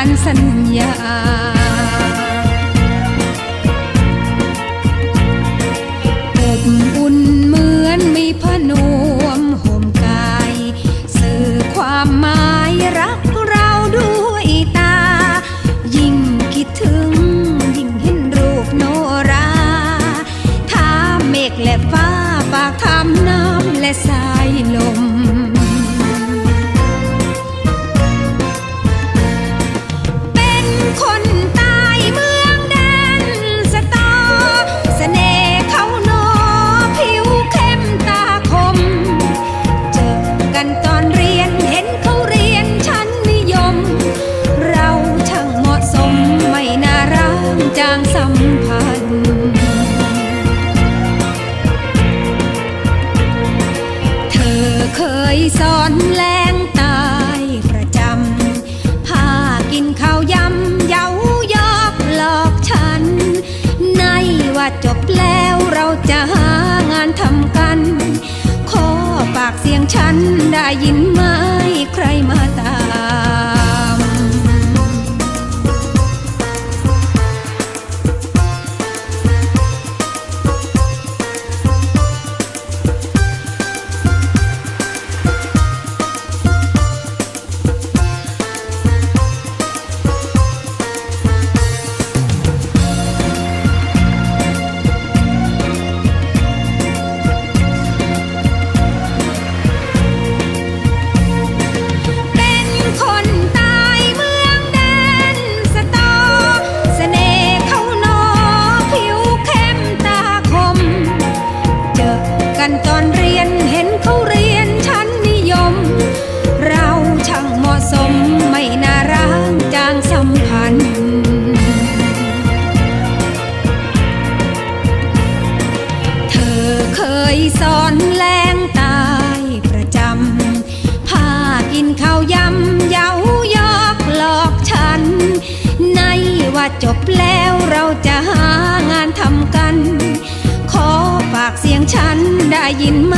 การสัญญา อบอุ่นเหมือนมีพนวมห่มกาย สื่อความหมายรักเราด้วยตา ยิ่งคิดถึง ยิ่งเห็นรูปโนรา ถ้าเมฆและฟ้าปากทำน้ำและสายลม สอนแรงตายประจำพากินข้าวยำเย้ายอกหลอกฉัน ในว่าจบแล้วเราจะหางานทำกันขอปากเสียงฉันได้ยินมา สอนแรงตายประจำพากินข้าวยำเย้ายอกหลอกฉัน ในว่าจบแล้วเราจะหางานทำกัน ขอฝากเสียงฉันได้ยินไหม